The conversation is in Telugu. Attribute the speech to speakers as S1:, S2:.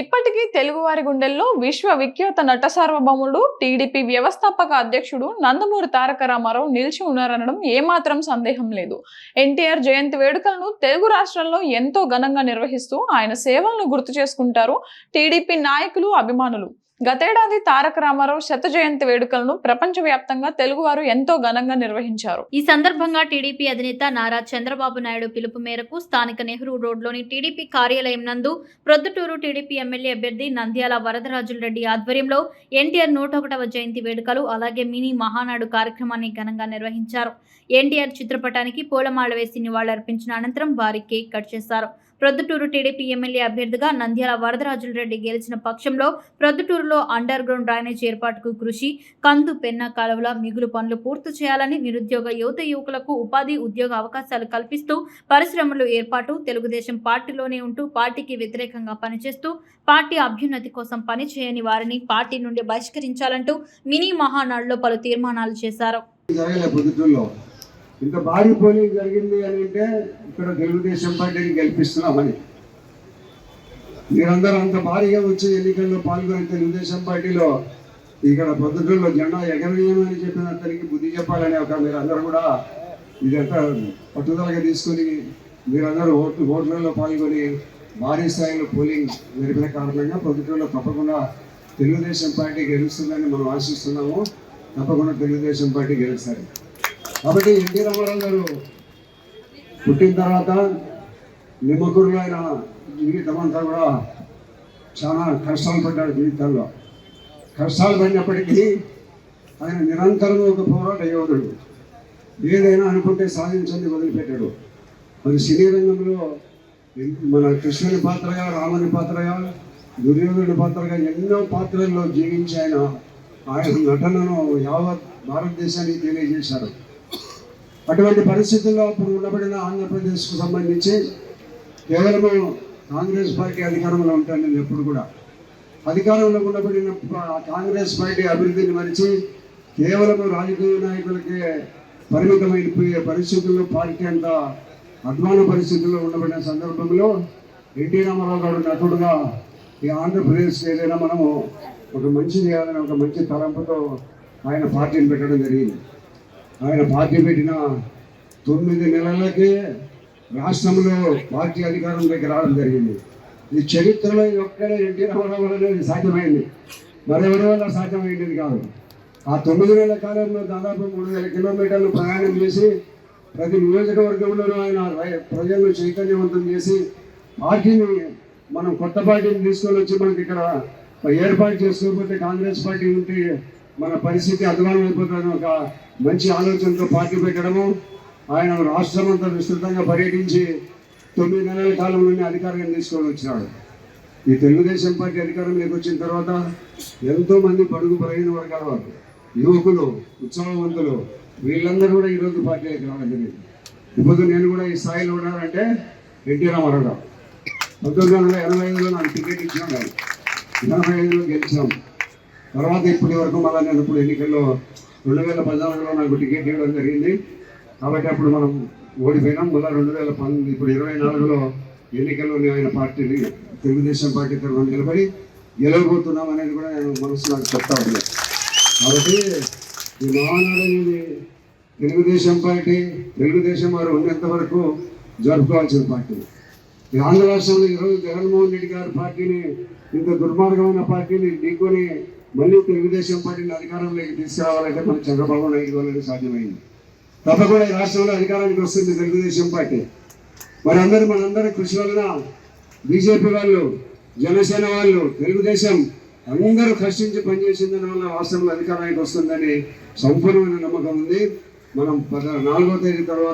S1: ఇప్పటికీ తెలుగువారి గుండెల్లో విశ్వ విఖ్యాత నట సార్వభౌముడు టీడీపీ వ్యవస్థాపక అధ్యక్షుడు నందమూరి తారక రామారావు నిలిచి ఉన్నారనడం ఏమాత్రం సందేహం లేదు. ఎన్టీఆర్ జయంతి వేడుకలను తెలుగు రాష్ట్రాల్లో ఎంతో ఘనంగా నిర్వహిస్తూ ఆయన సేవలను గుర్తు చేసుకుంటారు టీడీపీ నాయకులు అభిమానులు. గతేడాది తారక రామారావు శత జయంతి వేడుకలను ప్రపంచవ్యాప్తంగా తెలుగువారు ఎంతో ఘనంగా నిర్వహించారు.
S2: ఈ సందర్భంగా టీడీపీ అధినేత నారా చంద్రబాబు నాయుడు పిలుపు మేరకు స్థానిక నెహ్రూ రోడ్లోని టీడీపీ కార్యాలయం నందు ప్రొద్దుటూరు టీడీపీ ఎమ్మెల్యే అభ్యర్థి నంద్యాల వరదరాజుల రెడ్డి ఆధ్వర్యంలో ఎన్టీఆర్ నూట ఒకటవ జయంతి వేడుకలు అలాగే మినీ మహానాడు కార్యక్రమాన్ని ఘనంగా నిర్వహించారు. ఎన్టీఆర్ చిత్రపటానికి పూలమాల వేసి నివాళులర్పించిన అనంతరం వారి కేక్ కట్ చేశారు. ప్రొద్దుటూరు టీడీపీ ఎమ్మెల్యే అభ్యర్థిగా నంద్యాల వరదరాజుల రెడ్డి గెలిచిన పక్షంలో ప్రొద్దుటూరులో అండర్ గ్రౌండ్ డ్రైనేజ్ ఏర్పాటుకు కృషి కందు పెన్న కాలువల మిగులు పనులు పూర్తి చేయాలని నిరుద్యోగ యువత యువకులకు ఉపాధి ఉద్యోగ అవకాశాలు కల్పిస్తూ పరిశ్రమలు ఏర్పాటు తెలుగుదేశం పార్టీలోనే ఉంటూ పార్టీకి వ్యతిరేకంగా పనిచేస్తూ పార్టీ అభ్యున్నతి కోసం పనిచేయని వారిని పార్టీ నుండి బహిష్కరించాలంటూ మినీ మహానాడులో పలు తీర్మానాలు చేశారు.
S3: ఇంత భారీ పోలింగ్ జరిగింది అని అంటే ఇక్కడ తెలుగుదేశం పార్టీని గెలిపిస్తున్నామని. మీరందరూ అంత భారీగా వచ్చి ఎన్నికల్లో పాల్గొని తెలుగుదేశం పార్టీలో ఇక్కడ పొద్దుటూరులో జెండా ఎగరనీయమని చెప్పిన అందరికీ బుద్ధి చెప్పాలని ఒక మీరందరూ కూడా ఇదంతా పట్టుదలగా తీసుకొని మీరందరూ ఓట్లు ఓట్లలో పాల్గొని భారీ స్థాయిలో పోలింగ్ జరిపిన కారణంగా పొద్దుటూరులో తప్పకుండా తెలుగుదేశం పార్టీ గెలుస్తుందని మనం ఆశిస్తున్నాము. తప్పకుండా తెలుగుదేశం పార్టీ గెలుస్తారు కాబట్టి ఎన్టీ రామారావు గారు పుట్టిన తర్వాత నిమ్మకురులో ఆయన జీవితం అంతా కూడా చాలా కష్టాలు పడ్డాడు జీవితాల్లో కష్టాలు పడినప్పటికీ ఆయన నిరంతరం ఒక పోరాట యోధుడు. ఏదైనా అనుకుంటే సాధించండి వదిలిపెట్టాడు. మరి సినీ రంగంలో మన కృష్ణుని పాత్రగా రాముని పాత్రగా దుర్యోధుని పాత్రగా ఎన్నో పాత్రల్లో జీవించి ఆయన ఆయన నటనను యావత్ భారతదేశానికి తెలియజేశారు. అటువంటి పరిస్థితుల్లో అప్పుడు ఉండబడిన ఆంధ్రప్రదేశ్కు సంబంధించి కేవలము కాంగ్రెస్ పార్టీ అధికారంలో ఉంటాను నేను ఎప్పుడు కూడా. అధికారంలో ఉండబడిన కాంగ్రెస్ పార్టీ అభివృద్ధిని మరిచి కేవలము రాజకీయ నాయకులకే పరిమితమైపోయే పరిస్థితుల్లో పార్టీ అంత అధ్వాన పరిస్థితుల్లో ఉండబడిన సందర్భంలో ఎన్టీ రామారావు గారు నటుడుగా ఈ ఆంధ్రప్రదేశ్ ఏదైనా మనము ఒక మంచి చేయాలని ఒక మంచి తలంపుతో ఆయన పార్టీని పెట్టడం జరిగింది. ఆయన పార్టీ పెట్టిన తొమ్మిది నెలలకే రాష్ట్రంలో పార్టీ అధికారంలోకి రావడం జరిగింది. ఈ చరిత్రలో ఒక్కడే ఎన్టీ రామారావు అనేది సాధ్యమైంది. మరెవరి వల్ల సాధ్యమైంది కాదు. ఆ తొమ్మిది వేల కాలంలో దాదాపు మూడు వేల కిలోమీటర్లు ప్రయాణం చేసి ప్రతి నియోజకవర్గంలోనూ ఆయన ప్రజలను చైతన్యవంతం చేసి పార్టీని మనం కొత్త పార్టీని తీసుకొని వచ్చి మనకి ఇక్కడ ఏర్పాటు చేసుకోకపోతే కాంగ్రెస్ పార్టీ ఉంటే మన పరిస్థితి అధ్వానం అయిపోతుందని ఒక మంచి ఆలోచనతో పార్టీ పెట్టడము ఆయన రాష్ట్రం అంతా విస్తృతంగా పర్యటించి తొమ్మిది నెలల కాలంలోనే అధికారం తీసుకొని వచ్చినాడు. ఈ తెలుగుదేశం పార్టీ అధికారంలోకి వచ్చిన తర్వాత ఎంతోమంది పడుగు బలహీన వర్గాల వారు యువకులు ఉత్సవవంతులు వీళ్ళందరూ కూడా ఈరోజు పార్టీలోకి రావడం జరిగింది. ఇప్పుడు నేను కూడా ఈ స్థాయిలో ఉన్నానంటే ఎన్టీ రామారావు గారు. పంతొమ్మిది వందల ఎనభై ఐదులో నాకు టికెట్ ఇచ్చినాడు ఎనభై ఐదులో గెలిచాం. తర్వాత ఇప్పటి వరకు మళ్ళీ నేను ఇప్పుడు ఎన్నికల్లో రెండు వేల పద్నాలుగులో నాకు టికెట్ ఇవ్వడం జరిగింది. కాబట్టి అప్పుడు మనం ఓడిపోయినాం. మళ్ళీ రెండు వేల పంతొమ్మిది ఇప్పుడు ఇరవై నాలుగులో ఎన్నికల్లో ఆయన పార్టీని తెలుగుదేశం పార్టీ తరఫున నిలబడి గెలవబోతున్నాం అనేది కూడా నేను మనసు నాకు చెప్తా ఉన్నాను కాబట్టి ఈ మహానాడు తెలుగుదేశం పార్టీ తెలుగుదేశం వారు ఉన్నంత వరకు జరుపుకోవాల్సిన పార్టీ. ఈ ఆంధ్ర రాష్ట్రంలో ఈరోజు జగన్మోహన్ రెడ్డి గారి పార్టీని ఇంత దుర్మార్గమైన పార్టీని ఢీకొని మళ్ళీ తెలుగుదేశం పార్టీని అధికారంలోకి తీసుకురావాలంటే మన చంద్రబాబు నాయుడు వల్లనే సాధ్యమైంది. తప్పకుండా ఈ రాష్ట్రంలో అధికారానికి వస్తుంది తెలుగుదేశం పార్టీ. మరి అందరూ మనందరి కృషి వలన బీజేపీ వాళ్ళు జనసేన వాళ్ళు తెలుగుదేశం అందరూ కష్టించి పనిచేసిన వల్ల రాష్ట్రంలో అధికారానికి వస్తుందని సంపూర్ణమైన నమ్మకం ఉంది. మనం పద నాలుగో తేదీ తర్వాత